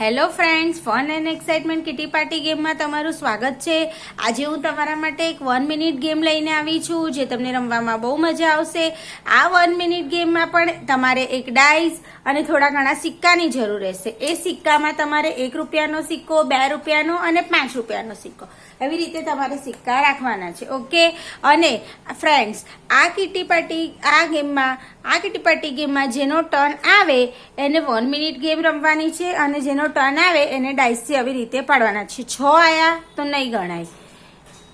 Hello friends fun and excitement kitty party ગેમમાં તમારું સ્વાગત છે. આજે હું તમારા માટે એક વન મિનિટ ગેમ લઈને આવી છું, જે તમને રમવામાં બહુ મજા આવશે. આ વન મિનિટ ગેમમાં પણ તમારે એક ડાઈસ અને થોડા ઘણા સિક્કાની જરૂર રહેશે. એ સિક્કામાં તમારે એક રૂપિયાનો સિક્કો, બે રૂપિયાનો અને પાંચ રૂપિયાનો સિક્કો. એવી રીતે તમારે સિક્કા રાખવાના છે. ઓકે અને ફ્રેન્ડ્સ આ કિટી પાર્ટી આ ગેમમાં આ કિટી પાર્ટી ગેમમાં જેનો ટર્ન આવે, એને વન મિનિટ ગેમ રમવાની છે અને જેનો ટર્ન આવે, એને ડાઇસથી આવી રીતે પાડવાના છે. છ આયા તો નહીં ગણાય.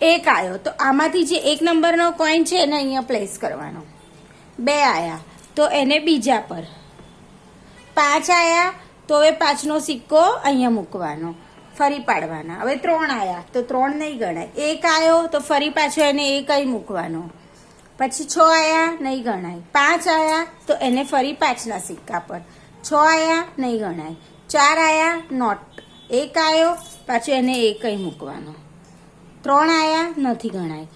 એક આવ્યો તો આમાંથી જે એક નંબરનો કોઈન છે એને અહીંયા પ્લેસ કરવાનો. બે આયા. તો એને બીજા પર. પાંચ આયા. તો હવે પાંચનો સિક્કો અહીંયા મૂકવાનો. ફરી પાડવાના. હવે ત્રણ આવ્યા તો ત્રણ નહીં ગણાય. એક આવ્યો તો ફરી પાછો એને એક અહીં મૂકવાનો. પછી છ આયા, નહીં ગણાય. પાંચ આયા, તો એને ફરી પાંચના સિક્કા પર. છ આયા, નહીં ગણાય. ચાર આયા નોટ એક આવ્યો પાછો એને એક અહીં મૂકવાનો. ત્રણ આયા, નથી ગણાય.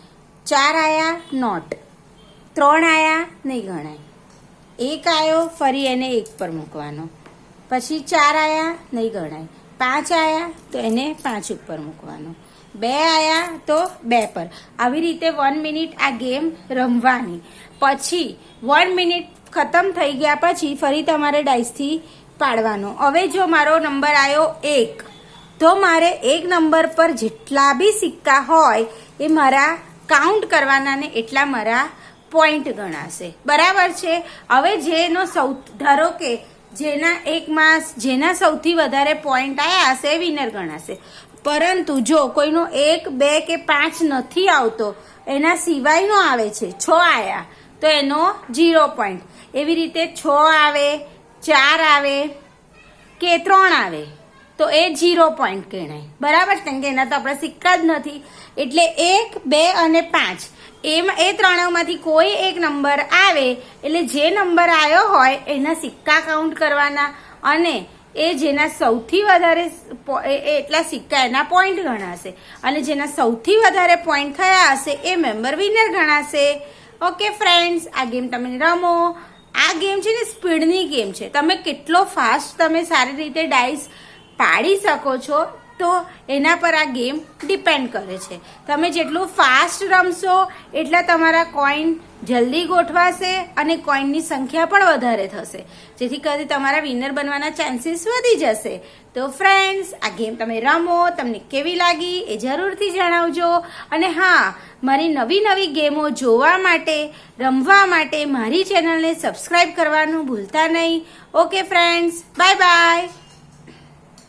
ચાર આયા નોટ ત્રણ આયા, નહીં ગણાય. એક આવ્યો ફરી એને એક પર મૂકવાનો. પછી ચાર આયા, નહીં ગણાય. પાંચ આવ્યા તો એને પાંચ ઉપર મૂકવાનો. બે આવ્યા તો બે પર. આવી રીતે વન મિનિટ આ ગેમ રમવાની. પછી વન મિનિટ ખતમ થઈ ગયા પછી ફરી તમારે ડાઈસથી પાડવાનો. હવે જો મારો નંબર આવ્યો એક, તો મારે એક નંબર પર જેટલા બી સિક્કા હોય એ મારા કાઉન્ટ કરવાના ને એટલા મારા પોઈન્ટ ગણાશે. બરાબર છે? હવે જેનો સૌ, ધારો કે જેના એક માસ, જેના સૌથી વધારે પોઈન્ટ આવ્યા હશે વિનર ગણાશે. પરંતુ જો કોઈનો એક, બે કે પાંચ નથી આવતો, એના સિવાયનો આવે છે, છ આવ્યા તો એનો ઝીરો પોઈન્ટ એવી રીતે છ આવે, ચાર આવે કે ત્રણ આવે. તો એ ઝીરો પોઈન્ટ ગણાય. બરાબર કેમ કે એના તો આપણે સિક્કા જ નથી. એટલે એક, બે અને પાંચ. એમાં, એ ત્રણેયમાંથી કોઈ એક નંબર આવે, એટલે જે નંબર આવ્યો હોય, એના સિક્કા કાઉન્ટ કરવાના. અને એ જેના સૌથી વધારે એટલા સિક્કા એના પોઈન્ટ ગણાશે. અને જેના સૌથી વધારે પોઈન્ટ થયા હશે, એ મેમ્બર વિનર ગણાશે. ઓકે ફ્રેન્ડ્સ આ ગેમ તમે રમો. આ ગેમ છે ને સ્પીડની ગેમ છે. તમે કેટલો ફાસ્ટ તમે સારી રીતે ડાઈસ પાડી શકો છો, તો એના પર આ ગેમ ડિપેન્ડ કરે છે. તમે જેટલું ફાસ્ટ રમશો, એટલા તમારા કોઈન જલ્દી ગોઠવાશે અને કોઈનની સંખ્યા પણ વધારે થશે. જેથી કરી તમારા વિનર બનવાના ચાન્સીસ વધી જશે. તો ફ્રેન્ડ્સ આ ગેમ તમે રમો, તમને કેવી લાગી એ જરૂરથી જણાવજો. અને હા, મારી નવી નવી ગેમો જોવા માટે, રમવા માટે મારી ચેનલને સબસ્ક્રાઈબ કરવાનું ભૂલતા નહીં. Okay friends bye bye